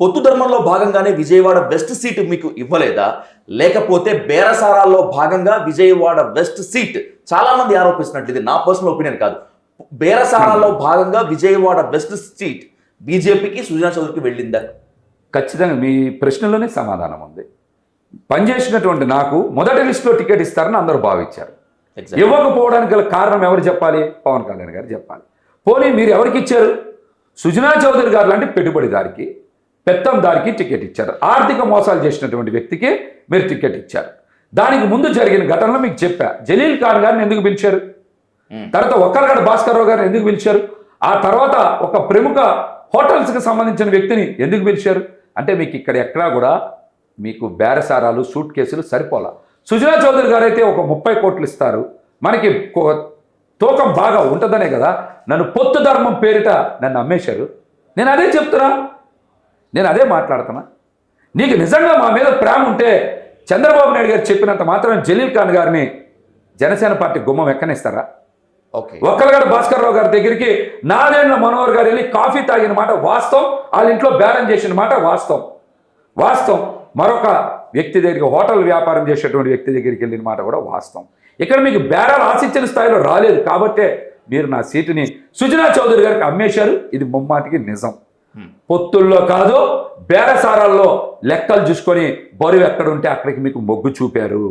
పొత్తు ధర్మంలో భాగంగానే విజయవాడ వెస్ట్ సీట్ మీకు ఇవ్వలేదా? లేకపోతే బేరసారాల్లో భాగంగా విజయవాడ వెస్ట్ సీట్ చాలా మంది ఆరోపిస్తున్నట్లు ఇది నా పర్సనల్ ఒపీనియన్ కాదు. బేరసారాల్లో భాగంగా విజయవాడ వెస్ట్ సీట్ బీజేపీకి సుజనా చౌదరికి వెళ్ళిందా? ఖచ్చితంగా మీ ప్రశ్నలోనే సమాధానం ఉంది. పనిచేసినటువంటి నాకు మొదటి లిస్టులో టికెట్ ఇస్తారని అందరూ భావించారు. ఇవ్వకపోవడానికి గల కారణం ఎవరు చెప్పాలి? పవన్ కళ్యాణ్ గారు చెప్పాలి. పోనీ మీరు ఎవరికి ఇచ్చారు? సుజనా చౌదరి గారు లాంటి పెట్టుబడిదారికి పెత్తందారికి టికెట్ ఇచ్చారు. ఆర్థిక మోసాలు చేసినటువంటి వ్యక్తికి మీరు టికెట్ ఇచ్చారు. దానికి ముందు జరిగిన ఘటనలో మీకు చెప్పా. జలీల్ ఖాన్ గారిని ఎందుకు పిలిచారు. తర్వాత ఒక్కలగడ భాస్కర్ రావు గారిని ఎందుకు పిలిచారు? ఆ తర్వాత ఒక ప్రముఖ హోటల్స్కి సంబంధించిన వ్యక్తిని ఎందుకు పిలిచారు? అంటే మీకు ఇక్కడ ఎక్కడా కూడా మీకు బేరసారాలు సూట్ కేసులు సరిపోలా. సుజనా చౌదరి గారు అయితే ఒక ముప్పై కోట్లు ఇస్తారు. మనకి తూకం బాగా ఉంటుందనే కదా. నన్ను పొత్తు ధర్మం పేరిట నన్ను అమ్మేశారు. నేను అదే చెప్తున్నా. నేను అదే మాట్లాడుతున్నా. నీకు నిజంగా మా మీద ప్రేమ ఉంటే చంద్రబాబు నాయుడు గారు చెప్పినంత మాత్రం జలీల్ ఖాన్ గారిని జనసేన పార్టీ గుమ్మం ఎక్కనిస్తారా? ఓకే. ఒక్కలగడ భాస్కర్ రావు గారి దగ్గరికి నారాయణ మనోహర్ గారు వెళ్ళి కాఫీ తాగిన మాట వాస్తవం వాళ్ళ ఇంట్లో బేరం చేసిన మాట వాస్తవం. వాస్తవం. మరొక వ్యక్తి దగ్గరికి హోటల్ వ్యాపారం చేసేటువంటి వ్యక్తి దగ్గరికి వెళ్ళిన మాట కూడా వాస్తవం. ఇక్కడ మీకు బేరాలు ఆశించిన స్థాయిలో రాలేదు కాబట్టే మీరు నా సీటుని సుజనా చౌదరి గారికి అమ్మేశారు. ఇది ముమ్మాటికి నిజం. పొత్తుల్లో కాదు బేరసారాల్లో లెక్కలు చూసుకొని బరువు ఎక్కడుంటే అక్కడికి మీకు మొగ్గు చూపారు.